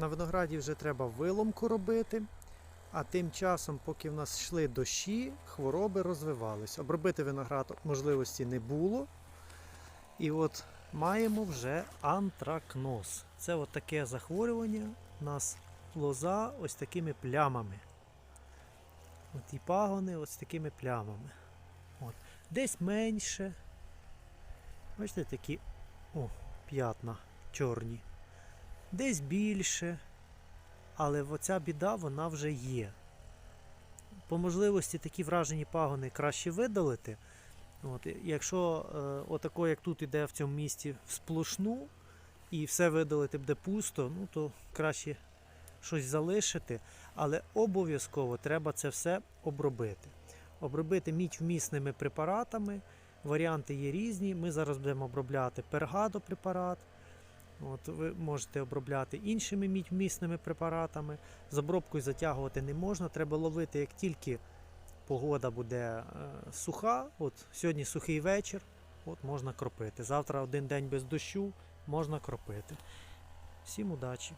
На винограді вже треба виломку робити. А тим часом, поки в нас йшли дощі, хвороби розвивались. Обробити виноград можливості не було. І от маємо вже антракноз. Це от таке захворювання. У нас лоза ось такими плямами. От і пагони ось такими плямами. От. Десь менше. Бачите, такі о, п'ятна чорні. Десь більше. Але оця біда вона вже є. По можливості такі вражені пагони краще видалити. От, якщо е, отако, як тут іде в цьому місці, сплошну, і все видалити буде пусто, ну то краще щось залишити. Але обов'язково треба це все обробити. Обробити мідь-вмісними препаратами. Варіанти є різні. Ми зараз будемо обробляти пергадо препарат. От, ви можете обробляти іншими мідь-вмісними препаратами. З обробкою затягувати не можна. Треба ловити, як тільки погода буде е, суха. От сьогодні сухий вечір, от можна кропити. Завтра один день без дощу можна кропити. Всім удачі!